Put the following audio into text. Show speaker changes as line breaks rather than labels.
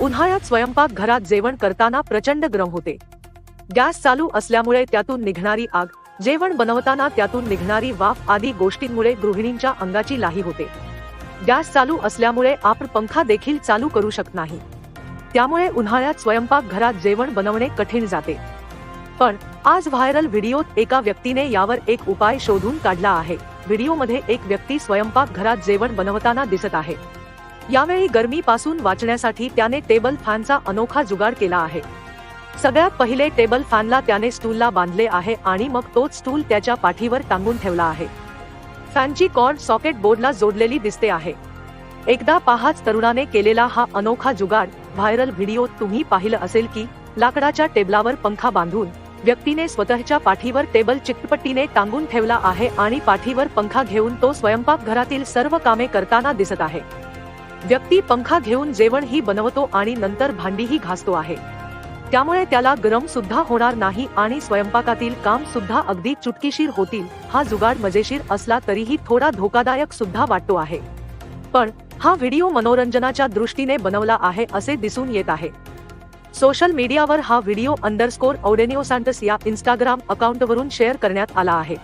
उन्हाळ्यात स्वयंपाक घरात जेवण करताना प्रचंड गरम होते. गॅस चालू असल्यामुळे त्यातून निघणारी आग जेवण बनवताना त्यातून निघणारी वाफ आदी गोष्टींमुळे गृहिणींच्या अंगाची लाही होते. गॅस चालू असल्यामुळे आपण पंखा देखील चालू करू शकत नाही. त्यामुळे उन्हाळ्यात स्वयंपाक घरात जेवण बनवणे कठीण जाते. पण आज व्हायरल व्हिडिओत एका व्यक्तीने यावर एक उपाय शोधून काढला आहे. व्हिडिओमध्ये एक व्यक्ती स्वयंपाक घरात जेवण बनवताना दिसत आहे. यावेळी गरमीपासून वाचण्यासाठी त्याने टेबल फॅनचा अनोखा जुगाड केला आहे. सगळ्यात पहिले टेबल फॅनला त्याने स्टूलला बांधले आहे आणि मग तोच स्टूल त्याच्या पाठीवर टांगून ठेवला आहे. फॅनची कॉर्ड सॉकेट बोर्डला जोडलेली दिसते आहे. एकदा पाहाच तरुणाने केलेला हा अनोखा जुगाड व्हायरल व्हिडिओ तुम्ही पाहिलं असेल की लाकडाच्या टेबलावर पंखा बांधून व्यक्तीने स्वतःच्या पाठीवर टेबल चिकटपट्टीने टांगून ठेवला आहे आणि पाठीवर पंखा घेऊन तो स्वयंपाक घरातील सर्व कामे करताना दिसत आहे. व्यक्ती पंखा घेऊन जेवणही बनवतो आणि नंतर भांडीही घासतो आहे. त्यामुळे त्याला गरम सुद्धा होणार नाही आणि स्वयंपाकातील काम सुद्धा अगदी चुटकीशीर होतील हा जुगाड मजेशीर असला तरीही थोडा धोकादायक सुद्धा वाटतो आहे. पण हा व्हिडिओ मनोरंजनाच्या दृष्टीने बनवला आहे असे दिसून येत आहे. सोशल मीडियावर हा व्हिडिओ अंडरस्कोर ऑडेनिओ सँटस या इंस्टाग्राम अकाउंटवरून शेअर करण्यात आला आहे.